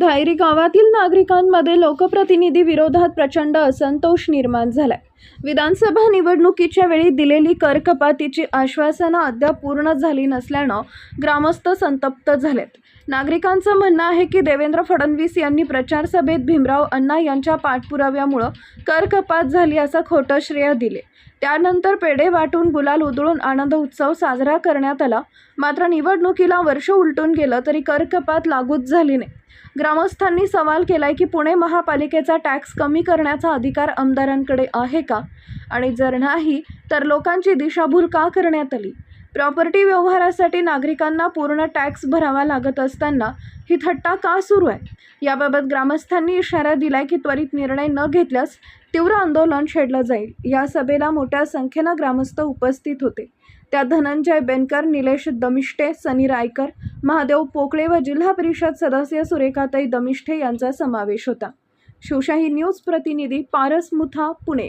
धायरी गावातील नागरिकांमध्ये लोकप्रतिनिधी विरोधात प्रचंड असंतोष निर्माण झालाय. विधानसभा निवडणुकीच्या वेळी दिलेली करकपातीची आश्वासनं अद्याप पूर्ण झाली नसल्यानं ग्रामस्थ संतप्त झालेत. नागरिकांचं म्हणणं आहे की देवेंद्र फडणवीस यांनी प्रचार सभेत भीमराव अण्णा यांच्या पाठपुराव्यामुळं करकपात झाली असं खोटं श्रेय दिले. त्यानंतर पेढे वाटून गुलाल उधळून आनंद उत्सव साजरा करण्यात आला. मात्र निवडणुकीला वर्ष उलटून गेलं तरी करकपात लागूच झाली नाही. ग्रामस्थांनी सवाल केलाय की पुणे महापालिकेचा टॅक्स कमी करण्याचा अधिकार आमदारांकडे आहे का? आणि जर नाही तर लोकांची दिशाभूल का करण्यात आली? प्रॉपर्टी व्यवहारासाठी नागरिकांना पूर्ण टॅक्स भरावा लागत असताना ही थट्टा का सुरू आहे? याबाबत ग्रामस्थांनी इशारा दिलाय की त्वरित निर्णय न घेतल्यास तीव्र आंदोलन छेडलं जाईल. या सभेला मोठ्या संख्येनं ग्रामस्थ उपस्थित होते. त्या धनंजय बेनकर निलेश दमिष्टे सनी रायकर महादेव पोकळे व जिल्हा परिषद सदस्य सुरेखाताई दमिष्ठे यांचा समावेश होता. शिवशाही न्यूज प्रतिनिधी पारस मुथा पुणे.